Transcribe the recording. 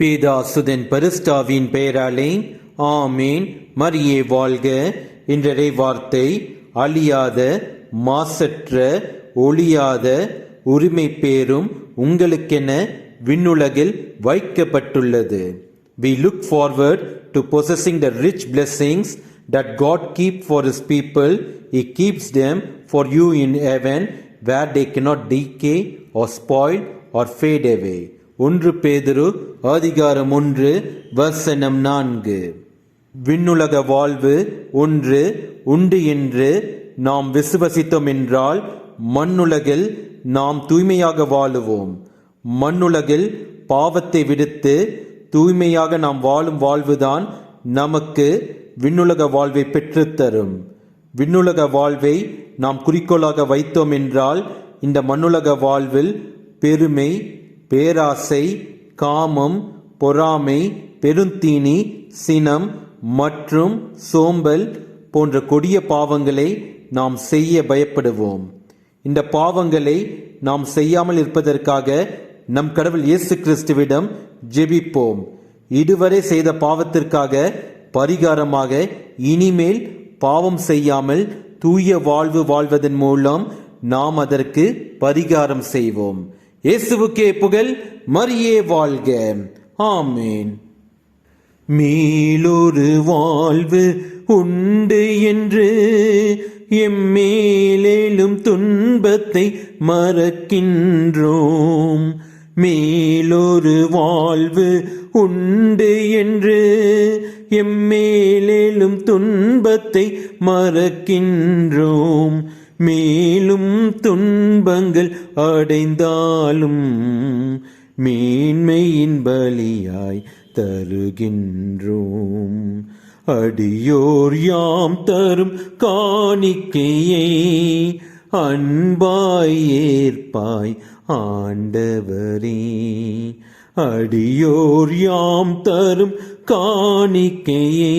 பேதாசுதன் பரிஸ்டாவின் பெயராலே ஆமேன் மரியே வாழ்க என்றரை வார்த்தை அழியாத மாசற்ற ஒளியாத உரிமை பேரும் உங்களுக்கென விண்ணுலகில் வைக்கப்பட்டுள்ளது we look forward to possessing the rich blessings that God keep for his people he keeps them for you in heaven where they cannot decay or spoil or fade away ஒன்று பேதுரு அதிகாரம் ஒன்று வசனம் நான்கு. விண்ணுலக வாழ்வு ஒன்று உண்டு என்று நாம் விசுவசித்தோம் என்றால் மண்ணுலகில் நாம் தூய்மையாக வாழுவோம். மண்ணுலகில் பாவத்தை விடுத்து தூய்மையாக நாம் வாழும் வாழ்வுதான் நமக்கு விண்ணுலக வாழ்வை பெற்றுத்தரும். விண்ணுலக வாழ்வை நாம் குறிக்கோளாக வைத்தோம் என்றால் இந்த மண்ணுலக வாழ்வில் பெருமை பேராசை காமம் பொறாமை பெருந்தீனி சினம் மற்றும் சோம்பல் போன்ற கொடிய பாவங்களை நாம் செய்ய பயப்படுவோம். இந்த பாவங்களை நாம் செய்யாமல் இருப்பதற்காக நம் கடவுள் இயேசு கிறிஸ்துவிடம் ஜெபிப்போம். இதுவரை செய்த பாவத்திற்காக பரிகாரமாக இனிமேல் பாவம் செய்யாமல் தூய வாழ்வு வாழ்வதன் மூலம் நாம் அதற்கு பரிகாரம் செய்வோம். இயேசுவுக்கே புகழ் மரியே வாழ்க. ஆமேன். மேலொரு வாழ்வு உண்டு என்று எம்மேலேலும் துன்பத்தை மறக்கின்றோம். மேலொரு வாழ்வு உண்டு என்று எம்மேலேலும் துன்பத்தை மறக்கின்றோம். மேலும் துன்பங்கள் அடைந்தாலும் மேன்மையின் பலியாய் தருகின்றோம். அடியோர் யாம் தரும் காணிக்கையே அன்பாய் ஏற்பாய் ஆண்டவரே. அடியோர் யாம் தரும் காணிக்கையே